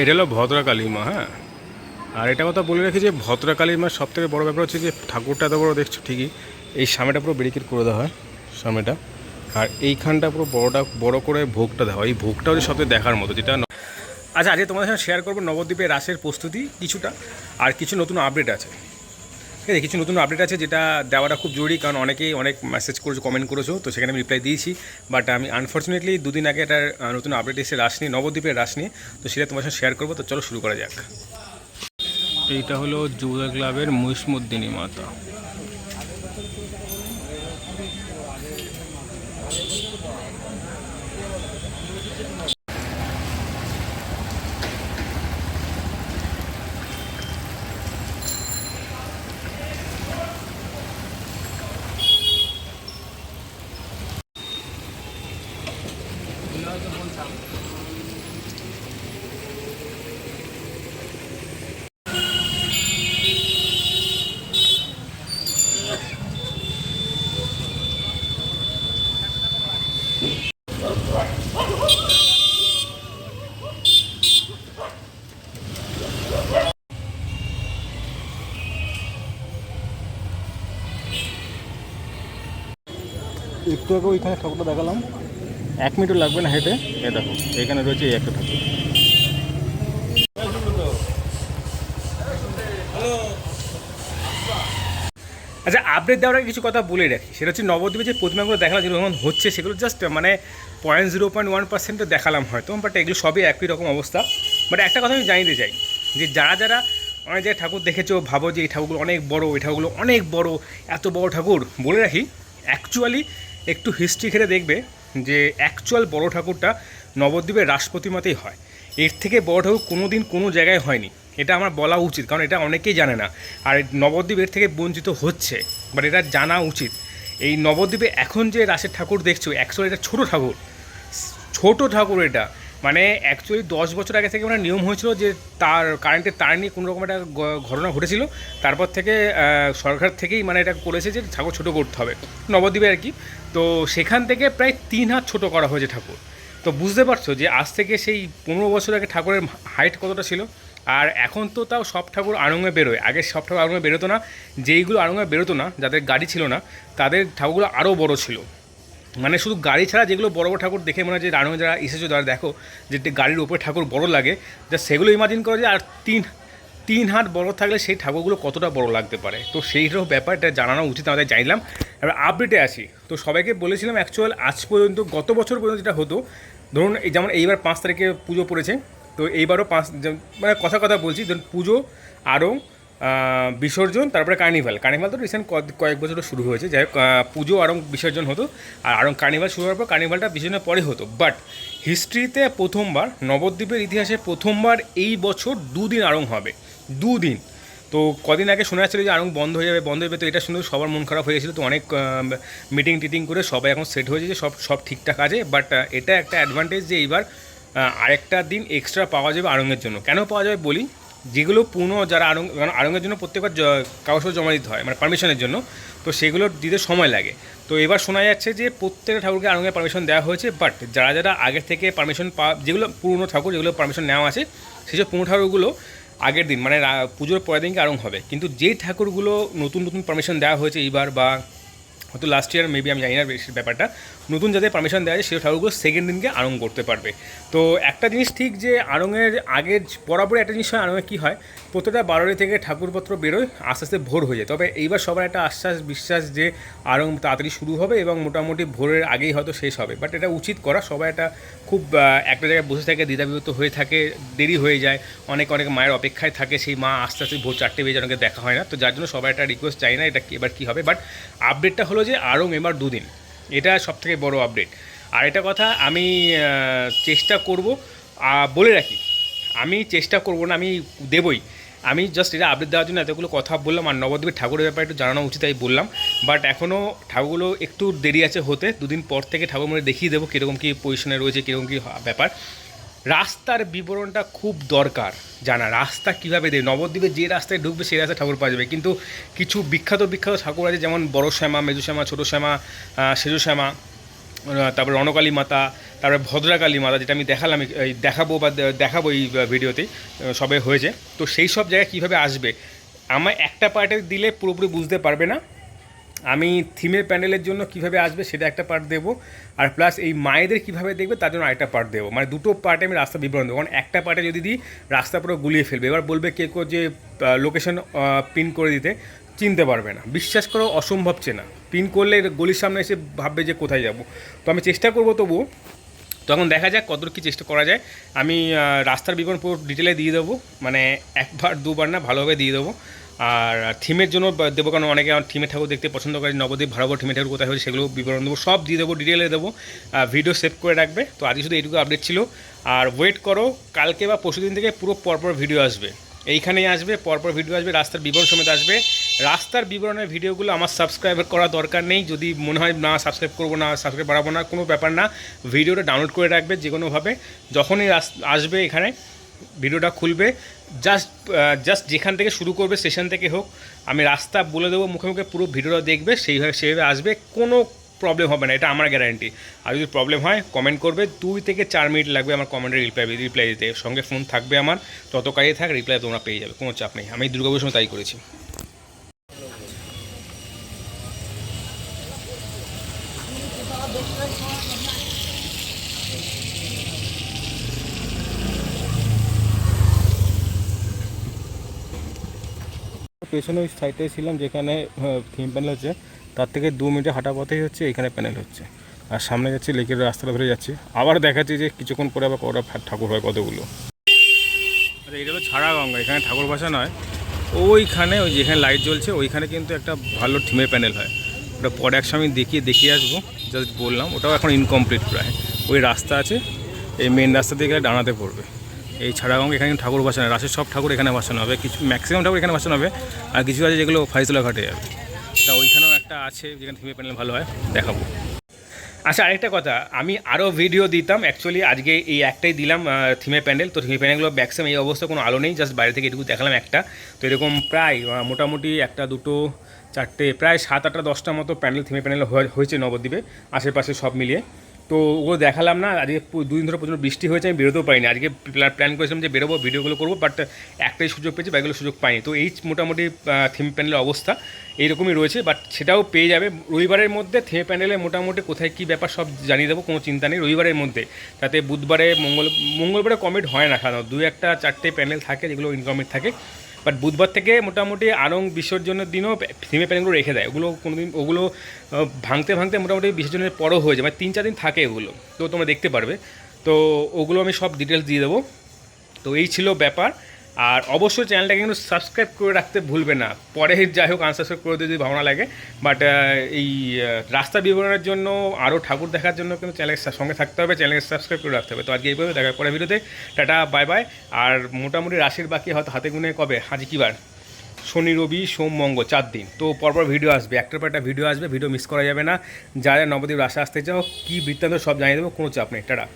এটা হলো ভদ্রকালী মা হ্যাঁ? আর এটা কথা বলে রাখি যে ভদ্রকালী মা সব থেকে বড়ো ব্যাপার হচ্ছে যে, ঠাকুরটা এত বড় দেখছ ঠিকই, এই সামেটা পুরো ব্যারিকেড করে দেওয়া হয় সামনেটা আর এইখানটা পুরো বড়োটা, বড়ো করে ভোগটা দেওয়া হয়। এই ভোগটা হচ্ছে সবথেকে দেখার মতো, যেটা আচ্ছা আজকে তোমাদের সঙ্গে শেয়ার করব নবদ্বীপের রাসের প্রস্তুতি কিছুটা, আর কিছু নতুন আপডেট আছে। ঠিক আছে, কিছু নতুন আপডেট আছে যেটা দেওয়াটা খুব জরুরি, কারণ অনেকেই অনেক মেসেজ করেছ কমেন্ট করেছ, তো সেখানে আমি রিপ্লাই দিয়েছি। বাট আমি আনফর্চুনেটলি দুদিন আগে একটা নতুন আপডেট এসে রাস নিয়ে নবদ্বীপের রাস নিয়ে তো সেটা তোমার সাথে শেয়ার করব, তো চলো শুরু করা যাক। এইটা হলো যুবদা ক্লাবের মহিসমুদ্দিনী মাতা। একটু আগে ওইখানে ঠাকুরটা দেখালাম। এক মিনিটও লাগবে না হেঁটে। এ দেখো, এখানে রয়েছে এই একটা ঠাকুর। আচ্ছা আপডেট দেওয়ার আগে কিছু কথা বলে রাখি। সেটা হচ্ছে নবদ্বীপে যে প্রতিমাগুলো দেখালাম, যেগুলো এখন হচ্ছে, সেগুলো জাস্ট মানে পয়েন্ট জিরো পয়েন্ট ওয়ান পার্সেন্টও দেখালাম হয়তো বাট এগুলো সবই একই রকম অবস্থা। বাট একটা কথা আমি জানিয়ে চাই, যে যারা যারা অনেক জায়গায় ঠাকুর দেখেছ, ভাবো যে এই ঠাকুরগুলো অনেক বড় এই ঠাকুরগুলো অনেক বড়, এত বড় ঠাকুর, বলে রাখি অ্যাকচুয়ালি একটু হিস্ট্রি ঘেরে দেখবে যে অ্যাকচুয়াল বড় ঠাকুরটা নবদ্বীপের রাষ্ট্রপতিমাতেই হয়। এর থেকে বড় ঠাকুর কোনো দিন কোনো জায়গায় হয়নি। এটা আমার বলা উচিত, কারণ এটা অনেকেই জানে না। আর নবদ্বীপ এর থেকে বঞ্চিত হচ্ছে বাট এটা জানা উচিত। এই নবদ্বীপে এখন যে রাসের ঠাকুর দেখছ অ্যাকচুয়ালি এটা ছোটো ঠাকুর। ছোট ঠাকুর এটা। মানে অ্যাকচুয়ালি দশ বছর আগে থেকে মানে নিয়ম হয়েছিল যে তার কারেন্টের তার নিয়ে কোনো রকম একটা ঘটনা ঘটেছিল। তারপর থেকে সরকার থেকেই মানে এটা করেছে যে ঠাকুর ছোটো করতে হবে, নবদ্বীপে আর কি। তো সেখান থেকে প্রায় তিন হাত ছোটো করা হয়েছে ঠাকুর। তো বুঝতে পারছ যে আজ থেকে সেই পনেরো বছর আগে ঠাকুরের হাইট কতটা ছিল? আর এখন তো তাও সব ঠাকুর আড়ঙে বেরোয়। আগে সব ঠাকুর আড়ঙে বেরোতো না, যেইগুলো আড়ঙে বেরোতো না, যাদের গাড়ি ছিল না, তাদের ঠাকুরগুলো আরও বড় ছিল। মানে শুধু গাড়ি ছাড়া যেগুলো বড় বড় ঠাকুর দেখে মনে হয় যে রানুয়ে যারা এসেছ, যারা দেখো, যে গাড়ির উপরে ঠাকুর বড় লাগে, যা সেগুলো ইমাজিন করো যে আর তিন তিন হাত বড় থাকলে সেই ঠাকুরগুলো কতটা বড় লাগতে পারে। তো সেইরকম ব্যাপার এটা জানানো উচিত আমাদের, জানলাম। এবার আপডেটে আসি। তো সবাইকে বলেছিলাম অ্যাকচুয়াল আজ পর্যন্ত, গত বছর পর্যন্ত যেটা হতো, ধরুন এই যেমন এইবার পাঁচ তারিখে পুজো পড়েছে, তো এইবারও পাঁচ মানে কথা কথা বলছি, ধরুন পুজো, আরও বিসর্জন, তারপরে কার্নিভাল। কার্নিভাল তো রিসেন্ট কয়েক বছর শুরু হয়েছে। যাই পুজো আরং বিসর্জন হতো। আর আরং কার্নিভাল শুরু হওয়ার পর কার্নিভালটা বিসর্জনের পরে হতো। বাট হিস্ট্রিতে প্রথমবার, নবদ্বীপের ইতিহাসে প্রথমবার এই বছর দুদিন আরং হবে। দুদিন। তো কদিন আগে শোনা যাচ্ছিল যে আরং বন্ধ হয়ে যাবে, বন্ধ হয়ে তো এটা শুনে সবার মন খারাপ হয়ে গেছিল। তো অনেক মিটিং টিটিং করে সবাই এখন সেট হয়েছে যে সব সব ঠিকঠাক আছে। বাট এটা একটা অ্যাডভান্টেজ যে এইবার আরেকটা দিন এক্সট্রা পাওয়া যাবে আরঙের জন্য। কেন পাওয়া যাবে বলি? যেগুলো পুনঃ যারা আরং কারণ আরঙের জন্য প্রত্যেকবার জ- কাগজপত্র জমা দিতে হয় মানে পারমিশনের জন্য, তো সেগুলো দিতে সময় লাগে। তো এবার শোনা যাচ্ছে যে প্রত্যেকটা ঠাকুরকে আরঙের পারমিশন দেওয়া হয়েছে বাট যারা যারা আগের থেকে পারমিশন পা, যেগুলো পুরনো ঠাকুর, যেগুলো পারমিশন নেওয়া আছে, সেসব পুরনো ঠাকুরগুলো আগের দিন মানে পুজোর পরের দিনকে আরং হবে। কিন্তু যেই ঠাকুরগুলো নতুন নতুন পারমিশন দেওয়া হয়েছে এইবার বা হয়তো লাস্ট ইয়ার মেবি আমি জানি না ব্যাপারটা নতুন যাদের পারমিশন দেওয়া আছে সেই ঠাকুরগুলো সেকেন্ড দিনকে আরং করতে পারবে। তো একটা জিনিস ঠিক যে আরঙের আগের বরাবর একটা জিনিস হয় আরঙে কী হয়? প্রত্যেকটা বারোরি থেকে ঠাকুরপত্র বেরোয়, আস্তে আস্তে ভোর হয়ে যায়। তবে এইবার সবার একটা আশ্বাস বিশ্বাস যে আরং তাড়াতাড়ি শুরু হবে এবং মোটামুটি ভোরের আগেই হয়তো শেষ হবে। বাট এটা উচিত করা, সবাই একটা খুব একটা জায়গায় বসে থাকে, দ্বিধাবিভক্ত হয়ে থাকে, দেরি হয়ে যায়, অনেক অনেক মায়ের অপেক্ষায় থাকে, সেই মা আস্তে আস্তে ভোর চারটে বেজে অনেকে দেখা হয় না। তো যার জন্য সবাই একটা রিকোয়েস্ট চাই না এটা এবার কী হবে। বাট আপডেটটা হলো যে আরং এবার দুদিন। এটা সব থেকে বড় আপডেট আর এটা কথা, আমি চেষ্টা করব বলে রাখি, আমি চেষ্টা করব না, আমি দেবই। আমি জাস্ট এটা আপডেট দেওয়ার জন্য এতগুলো কথা বললাম, আর নবদ্বীপের ঠাকুরের ব্যাপারে একটু জানানো উচিত তাই বললাম। বাট এখনও ঠাকুরগুলো একটু দেরি আছে হতে, দুদিন পর থেকে ঠাকুর মনে দেখিয়ে দেবো, কীরকম কী পজিশনে রয়েছে, কীরকম কী ব্যাপার। রাস্তার বিবরণটা খুব দরকার। জানা রাস্তা কীভাবে দেবে? নবদ্বীপে যে রাস্তায় ঢুকবে, সেই রাস্তায় ঠাকুর পাওয়া যাবে। কিন্তু কিছু বিখ্যাত বিখ্যাত ঠাকুর আছে, যেমন বড় শ্যামা, মেজু শ্যামা, ছোটো শ্যামা সেজু শ্যামা তারপর রণকালী মাতা, তারপরে ভদ্রাকালী মাতা, যেটা আমি দেখালাম, এই দেখাবো বা দেখাবো এই ভিডিওতেই সবে হয়েছে। তো সেই সব জায়গায় কীভাবে আসবে? আমার একটা পার্টে দিলে পুরোপুরি বুঝতে পারবে না। আমি থিমের প্যান্ডেলের জন্য কীভাবে আসবে সেটা একটা পার্ট দেবো। আর প্লাস এই মায়েদের কীভাবে দেখবে তার জন্য আরেকটা পার্ট দেবো। মানে দুটো পার্টে আমি রাস্তা বিবরণ দেবো। কারণ একটা পার্টে যদি দিই, রাস্তা পুরো গুলিয়ে ফেলবে। এবার বলবে কে কেউ যে লোকেশন পিন করে দিতে, চিনতে পারবে না। বিশ্বাস করো, অসম্ভব চেনা। পিন করলে গলির সামনে এসে ভাববে যে কোথায় যাব। তো আমি চেষ্টা করব তবু তখন দেখা যাক কতদূর কী চেষ্টা করা যায়। আমি রাস্তার বিবরণ পুরো ডিটেলে দিয়ে দেবো। মানে একবার, দুবার না, ভালোভাবে দিয়ে দেবো। আর থিমের জন্য দেবো, কারণ অনেকে আমার থিমের ঠাকুর দেখতে পছন্দ করে, নবদ্বীপ ভালো থিমের ঠাকুর কোথায় হয়েছে সেগুলো বিবরণ দেবো, সব দিয়ে দেবো ডিটেলে দেবো ভিডিও সেভ করে রাখবে। তো আজকে শুধু এইটুকু আপডেট ছিল। আর ওয়েট করো, কালকে বা পরশু দিন থেকে পুরো পরপর ভিডিও আসবে। এইখানেই আসবে, পরপর ভিডিও আসবে, রাস্তার বিবরণ সমেত আসবে। রাস্তার বিবরণের ভিডিওগুলো আমার সাবস্ক্রাইব করা দরকার নেই। যদি মনে হয় না সাবস্ক্রাইব করব না সাবস্ক্রাইব বাড়াবো না, কোনো ব্যাপার না। ভিডিওটা ডাউনলোড করে রাখবে যে কোনোভাবে যখনই আসবে এখানে ভিডিওটা খুলবে। জাস্ট জাস্ট যেখান থেকে শুরু করবে স্টেশন থেকে হোক, আমি রাস্তা বলে দেবো, মুখে মুখে পুরো ভিডিওটা দেখবে, সেইভাবে সেইভাবে আসবে, কোনো প্রবলেম হবে না, এটা আমার গ্যারান্টি আর যদি প্রবলেম হয় কমেন্ট করবে, দুই থেকে চার মিনিট লাগবে আমার কমেন্টের রিপ্লাই রিপ্লাই দিতে। সঙ্গে ফোন থাকবে আমার তত কাজে থাক রিপ্লাই তোমরা পেয়ে যাবে, কোনো চাপ নেই। আমি দুর্গাপুর সময় তাই করেছি। পেছনে ওই সাইডে ছিলাম যেখানে থিম প্যানেল হচ্ছে। তার থেকে দু মিনিটে হাঁটা পথেই হচ্ছে, এখানে প্যানেল হচ্ছে। আর সামনে যাচ্ছি, লেকের রাস্তাটা ধরে যাচ্ছি। আবার দেখাচ্ছি যে কিছুক্ষণ পরে আবার কটা ঠাকুর হয় কতগুলো। আচ্ছা এটা হলো ছাড়া গঙ্গা এখানে ঠাকুর বাসা নয়। ওইখানে, ওই যেখানে লাইট জ্বলছে, ওইখানে কিন্তু একটা ভালো থিমের প্যানেল হয়। ওটা পরে একসময় আমি দেখিয়ে দেখিয়ে আসব। জাস্ট বললাম, ওটাও এখন ইনকমপ্লিট প্রায়। ওই রাস্তা আছে, এই মেন রাস্তা দিয়ে গেলে ডানাতে পড়বে। এই ছাড়াগঙ্গ এখানে ঠাকুর বসানো। রাশের সব ঠাকুর এখানে বসানো হবে। কিছু ম্যাক্সিমাম ঠাকুর এখানে বসানো হবে। আর কিছু আছে যেগুলো ফাইজলা ঘাটে যাবে। তা ওইখানেও একটা আছে, যেখানে থিমে প্যানেল ভালো হয়। দেখাবো। আচ্ছা আরেকটা কথা। আমি আরও ভিডিও দিতাম। অ্যাকচুয়ালি আজকে এই একটাই দিলাম থিমে প্যান্ডেল তো থিমে প্যান্ডেলগুলো ব্যাকসাম এই অবস্থা কোনো আলো নেই। জাস্ট বাইরে থেকে এটুকু দেখালাম একটা। তো এরকম প্রায় মোটামুটি একটা, দুটো, চারটে, প্রায় সাত আটটা, দশটা মতো প্যান্ডেল থিমে প্যান্ডেল হয়েছে নবদ্বীপে। আশেপাশে সব মিলিয়ে। তো ওগুলো দেখালাম না, আজকে দুদিন ধরে প্রচুর বৃষ্টি হয়েছে, আমি বেরোতেও পাইনি আজকে প্ল্যান করেছিলাম যে বেরোবো, ভিডিওগুলো করব বাট একটাই সুযোগ পেয়েছি, বাকিগুলো সুযোগ পাইনি। তো এই মোটামুটি থিম প্যানেলের অবস্থা, এইরকমই রয়েছে বাট সেটাও পেয়ে যাবে। রবিবারের মধ্যে থিম প্যানেলে মোটামুটি কোথায় কী ব্যাপার সব জানিয়ে দেবো, কোনো চিন্তা নেই, রবিবারের মধ্যে। তাতে বুধবারে, মঙ্গল, মঙ্গলবারে কমিট হয় না সাধারণত। দু একটা চারটে প্যানেল থাকে, যেগুলো ইনকমিট থাকে। বাট বুধবার থেকে মোটামুটি আরং বিসর্জনের দিনও থিমে প্যানেলগুলো রেখে দেয়। ওগুলো কোনো দিন ওগুলো ভাঙতে ভাঙতে মোটামুটি বিসর্জনের পরও হয়ে যায়। মানে তিন, চার দিন থাকে ওগুলো তো তোমরা দেখতে পারবে। তো ওগুলো আমি সব ডিটেলস দিয়ে দেবো। তো এই ছিল ব্যাপার। আর অবশ্যই চ্যানেলটাকে কিন্তু সাবস্ক্রাইব করে রাখতে ভুলবে না। পরে যাই হোক আনসাবস্ক্রাইব করে দিতে যদি ভাবনা লাগে। বাট এই রাস্তা বিবরণের জন্য, আরও ঠাকুর দেখার জন্য কিন্তু চ্যানেলের সঙ্গে থাকতে হবে, চ্যানেলকে সাবস্ক্রাইব করে রাখতে হবে। তো আজকে এইভাবে দেখা পরে ভিডিওতে। টাটা বাই বাই আর মোটামুটি রাশির বাকি হয়তো হাতে গুনে কবে? আজ কি বার? শনি, রবি, সোম, মঙ্গল, চার দিন। তো পরপর ভিডিও আসবে। একটার পর একটা ভিডিও আসবে ভিডিও মিস করা যাবে না। যারা নবদ্বীপ রাশা আসতে চাও, কী বৃত্তান্ত সব জানিয়ে দেবো, কোনো চাপ নেই। টাটা।